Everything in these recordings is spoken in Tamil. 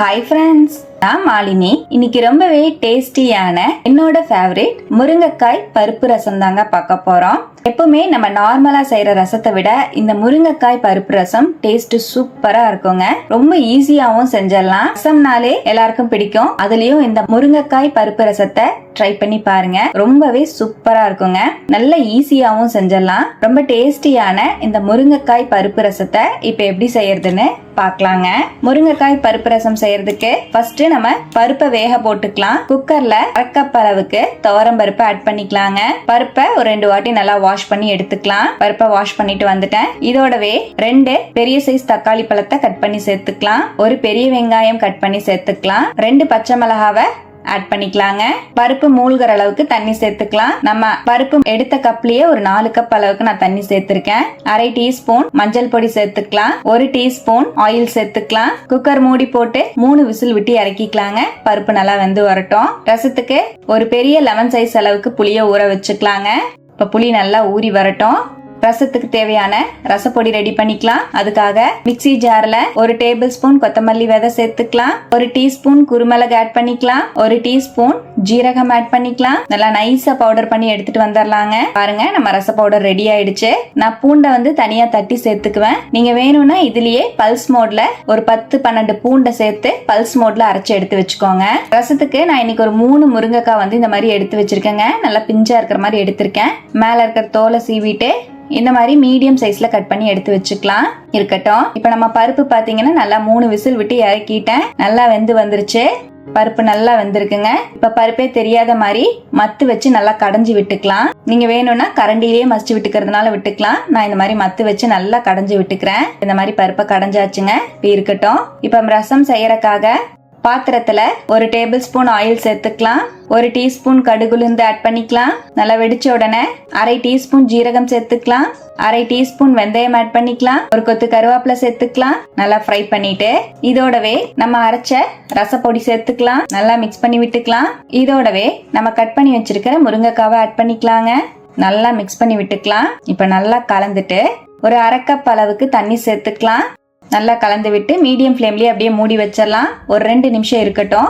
ஹாய் ஃப்ரெண்ட்ஸ் நான் மாலினி. இன்னைக்கு ரொம்பவே டேஸ்டியான என்னோட ஃபேவரட் முருங்கைக்காய் பருப்பு ரசம் தாங்க பார்க்க போறோம். எப்பவுமே நம்ம நார்மலா செய்யற ரசத்தை விட இந்த முருங்கைக்காய் பருப்பு ரசம் டேஸ்ட் சூப்பரா இருக்குங்க. ரொம்ப ஈஸியாவும் செஞ்சிடலாம். ரசம்னாலே எல்லாருக்கும் பிடிக்கும். அதுலயும் இந்த முருங்கைக்காய் பருப்பு ரசத்தை ட்ரை பண்ணி பாருங்க. ரொம்பவே சூப்பரா இருக்குங்க. நல்ல ஈஸியாவும் செஞ்சிடலாம். ரொம்ப டேஸ்டியான இந்த முருங்கைக்காய் பருப்பு ரசத்தை இப்ப எப்படி செய்யறதுன்னு பார்க்கலாங்க. முருங்கைக்காய் பருப்பு ரசம் செய்யறதுக்கு ஃபர்ஸ்ட் நம்ம பருப்பை வேக போட்டுக்கலாம். குக்கர்ல அரைக்கப் அளவுக்கு துவரம் பருப்பை ஆட் பண்ணிக்கலாங்க. பருப்பை ஒரு ரெண்டு வாட்டி நல்லா வாஷ் பண்ணி எடுத்துக்கலாம். பருப்பை வாஷ் பண்ணிட்டு வந்துட்டேன். இதோடவே ரெண்டு பெரிய சைஸ் தக்காளி பழத்தை கட் பண்ணி சேர்த்துக்கலாம். ஒரு பெரிய வெங்காயம் கட் பண்ணி சேர்த்துக்கலாம். ரெண்டு பச்சை மிளகாவை ஆட் பண்ணிக்கலாங்க. பருப்பு மூழ்கிற அளவுக்கு தண்ணி சேர்த்துக்கலாம். நம்ம பருப்பு எடுத்த கப்லயே ஒரு நாலு கப் அளவுக்கு நான் தண்ணி சேர்த்திருக்கேன். அரை டீஸ்பூன் மஞ்சள் பொடி சேர்த்துக்கலாம். ஒரு டீஸ்பூன் ஆயில் சேர்த்துக்கலாம். குக்கர் மூடி போட்டு மூணு விசில் விட்டு இறக்கிக்கலாங்க. பருப்பு நல்லா வந்து வரட்டும். ரசத்துக்கு ஒரு பெரிய லெமன் சைஸ் அளவுக்கு புளிய ஊற வச்சுக்கலாங்க. இப்ப புளி நல்லா ஊறி வரட்டும். ரசத்துக்கு தேவையான ரசப்பொடி ரெடி பண்ணிக்கலாம். அதுக்காக மிக்சி ஜார்ல ஒரு டேபிள் ஸ்பூன் கொத்தமல்லி விதை சேர்த்துக்கலாம். ஒரு டீஸ்பூன் குருமிளகு ஆட் பண்ணிக்கலாம். ஒரு டீஸ்பூன் ஜீரகம் ஆட் பண்ணிக்கலாம். நல்லா நைஸா பவுடர் பண்ணி எடுத்துட்டு வந்துடலாங்க பாருங்க நம்ம ரச பவுடர் ரெடி ஆயிடுச்சு. நான் பூண்டை வந்து தனியா தட்டி சேர்த்துக்குவேன். நீங்க வேணும்னா இதுலயே பல்ஸ் மோட்ல ஒரு பத்து பன்னெண்டு பூண்டை சேர்த்து பல்ஸ் மோட்ல அரைச்சு எடுத்து வச்சுக்கோங்க. ரசத்துக்கு நான் இன்னைக்கு ஒரு மூணு முருங்கைக்காய் வந்து இந்த மாதிரி எடுத்து வச்சிருக்கேங்க. நல்லா பிஞ்சா இருக்கிற மாதிரி எடுத்திருக்கேன். மேல இருக்கிற தோலை சீவிட்டு இந்த மாதிரி மீடியம் சைஸ்ல கட் பண்ணி எடுத்து வச்சுக்கலாம். இருக்கட்டும். இப்போ நம்ம பருப்பு பாத்தீங்கன்னா நல்லா மூணு விசில் விட்டு இறக்கிட்டேன். நல்லா வெந்து வந்துருச்சு. பருப்பு நல்லா வெந்திருக்குங்க. இப்ப பருப்பே தெரியாத மாதிரி மத்து வச்சு நல்லா கடைஞ்சி விட்டுக்கலாம். நீங்க வேணும்னா கரண்டிலேயே மசிச்சு விட்டுக்கிறதுனால விட்டுக்கலாம். நான் இந்த மாதிரி மத்து வச்சு நல்லா கடைஞ்சி விட்டுக்கிறேன். இந்த மாதிரி பருப்பை கடைஞ்சாச்சுங்க. இப்ப இருக்கட்டும். இப்ப ரசம் செய்யறக்காக பாத்திரத்துல ஒரு டேபிள் ஸ்பூன் ஆயில் சேர்த்துக்கலாம். ஒரு டீஸ்பூன் கடுகுலுந்து ஆட் பண்ணிக்கலாம். நல்லா வெடிச்ச உடனே அரை டீஸ்பூன் ஜீரகம் சேர்த்துக்கலாம். அரை டீஸ்பூன் வெந்தயம் ஆட் பண்ணிக்கலாம். ஒரு கொத்து கருவேப்பிலை சேர்த்துக்கலாம். நல்லா ஃப்ரை பண்ணிட்டு இதோடவே நம்ம அரைச்ச ரசப்பொடி சேர்த்துக்கலாம். நல்லா மிக்ஸ் பண்ணி விட்டுக்கலாம். இதோடவே நம்ம கட் பண்ணி வச்சிருக்கிற முருங்கைக்காவை ஆட் பண்ணிக்கலாங்க. நல்லா மிக்ஸ் பண்ணி விட்டுக்கலாம். இப்போ நல்லா கலந்துட்டு ஒரு அரை கப் அளவுக்கு தண்ணி சேர்த்துக்கலாம். நல்லா கலந்து விட்டு மீடியம் ஃப்ளேம்லேயே அப்படியே மூடி வச்சிடலாம். ஒரு ரெண்டு நிமிஷம் இருக்கட்டும்.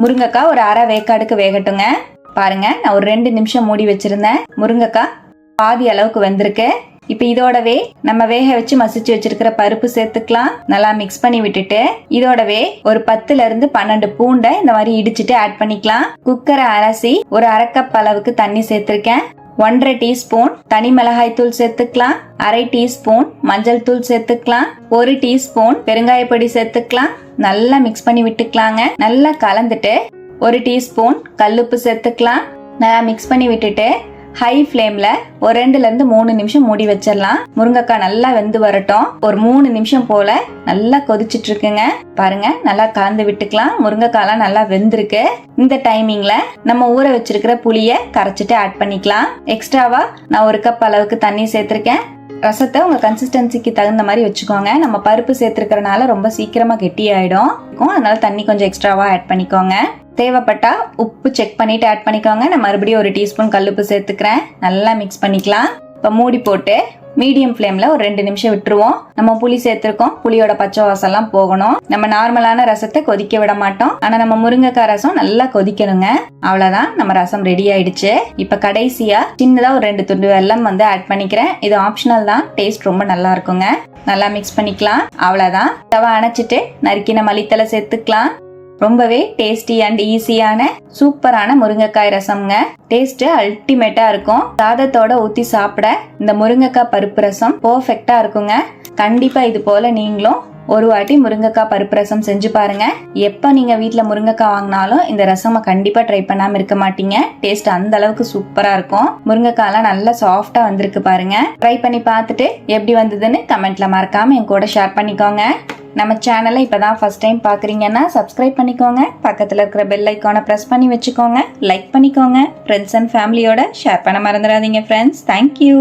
முருங்கைக்காய் ஒரு அரை வேக்காடுக்கு வேகட்டுங்க. பாருங்க நான் ஒரு ரெண்டு நிமிஷம் மூடி வச்சிருந்தேன். முருங்கைக்காய் பாதி அளவுக்கு வந்திருக்கு. இப்போ இதோடவே நம்ம வேக வச்சு மசிச்சு வச்சிருக்கிற பருப்பு சேர்த்துக்கலாம். நல்லா மிக்ஸ் பண்ணி விட்டுட்டு இதோடவே ஒரு பத்துல இருந்து பன்னெண்டு பூண்டை இந்த மாதிரி இடிச்சிட்டு ஆட் பண்ணிக்கலாம். குக்கரை அலசி ஒரு அரை கப் அளவுக்கு தண்ணி சேர்த்திருக்கேன். ஒன்றரை டீஸ்பூன் தனி மிளகாய் தூள் சேர்த்துக்கலாம். அரை டீஸ்பூன் மஞ்சள் தூள் சேர்த்துக்கலாம். ஒரு டீஸ்பூன் பெருங்காயப்பொடி சேர்த்துக்கலாம். நல்லா மிக்ஸ் பண்ணி விட்டுக்கலாங்க. நல்லா கலந்துட்டு ஒரு டீஸ்பூன் கல்லுப்பு சேர்த்துக்கலாம். நல்லா மிக்ஸ் பண்ணி விட்டுட்டு ஹை ஃப்ளேம்ல ஒரு ரெண்டுல இருந்து மூணு நிமிஷம் மூடி வச்சிடலாம். முருங்கைக்காய் நல்லா வெந்து வரட்டும். ஒரு மூணு நிமிஷம் போல நல்லா கொதிச்சுட்டு இருக்குங்க பாருங்க நல்லா கலந்து விட்டுக்கலாம். முருங்கைக்காய்லாம் நல்லா வெந்திருக்கு. இந்த டைமிங்ல நம்ம ஊற வச்சிருக்கிற புளிய கரைச்சிட்டு ஆட் பண்ணிக்கலாம். எக்ஸ்ட்ராவா நான் ஒரு கப் அளவுக்கு தண்ணி சேர்த்திருக்கேன். ரசத்தை உங்க கன்சிஸ்டன்சிக்கு தகுந்த மாதிரி வச்சுக்கோங்க. நம்ம பருப்பு சேர்த்துருக்கறனால ரொம்ப சீக்கிரமா கெட்டி ஆயிடும் அதனால தண்ணி கொஞ்சம் எக்ஸ்ட்ராவா ஆட் பண்ணிக்கோங்க. தேவைப்பட்டா உப்பு செக் பண்ணிட்டு ஆட் பண்ணிக்கோங்க. நான் மறுபடியும் ஒரு டீஸ்பூன் கல்லுப்பு சேர்த்துக்கிறேன். நல்லா மிக்ஸ் பண்ணிக்கலாம். இப்போ மூடி போட்டு மீடியம் ஃப்ளேம்ல ஒரு ரெண்டு நிமிஷம் விட்டுருவோம். நம்ம புளி சேர்த்துருக்கோம். புளியோட பச்சை வாசம்லாம் போகணும். நம்ம நார்மலான ரசத்தை கொதிக்க விட மாட்டோம். ஆனா நம்ம முருங்கைக்காய் ரசம் நல்லா கொதிக்கணுங்க. அவ்வளவுதான். நம்ம ரசம் ரெடி ஆயிடுச்சு. இப்ப கடைசியா சின்னதா ஒரு ரெண்டு துண்டு வெல்லம் வந்து ஆட் பண்ணிக்கிறேன். இது ஆப்ஷனல் தான். டேஸ்ட் ரொம்ப நல்லா இருக்குங்க. நல்லா மிக்ஸ் பண்ணிக்கலாம். அவ்வளவுதான். தவ அணைச்சிட்டு நறுக்கின மல்லித்தலை சேர்த்துக்கலாம். ரொம்பவே டேஸ்டி அண்ட் ஈஸியான சூப்பரான முருங்கைக்காய் ரசம்ங்க. டேஸ்ட் அல்டிமேட்டா இருக்கும். சாதத்தோட ஊத்தி சாப்பிட இந்த முருங்கைக்காய் பருப்பு ரசம் பர்ஃபெக்டா இருக்குங்க. கண்டிப்பா இது போல நீங்களும் ஒரு வாட்டி முருங்கைக்காய் பருப்பு ரசம் செஞ்சு பாருங்க. எப்போ நீங்க வீட்டில் முருங்கைக்காய் வாங்கினாலும் இந்த ரசமை கண்டிப்பா ட்ரை பண்ணாம இருக்க மாட்டீங்க. டேஸ்ட் அந்த அளவுக்கு சூப்பரா இருக்கும். முருங்கைக்காய்லாம் நல்லா சாஃப்டா வந்திருக்கு பாருங்க. ட்ரை பண்ணி பார்த்துட்டு எப்படி வந்ததுன்னு கமெண்ட்ல மறக்காம என் கூட ஷேர் பண்ணிக்கோங்க. நம்ம சேனலை இப்பதான் ஃபர்ஸ்ட் டைம் பார்க்குறீங்கன்னா சப்ஸ்கிரைப் பண்ணிக்கோங்க. பக்கத்தில் இருக்கிற பெல் ஐக்கானை ப்ரெஸ் பண்ணி வச்சுக்கோங்க. லைக் பண்ணிக்கோங்க. ஃப்ரெண்ட்ஸ் அண்ட் ஃபேமிலியோட ஷேர் பண்ண மறந்துடாதீங்க ஃப்ரெண்ட்ஸ் தேங்க்யூ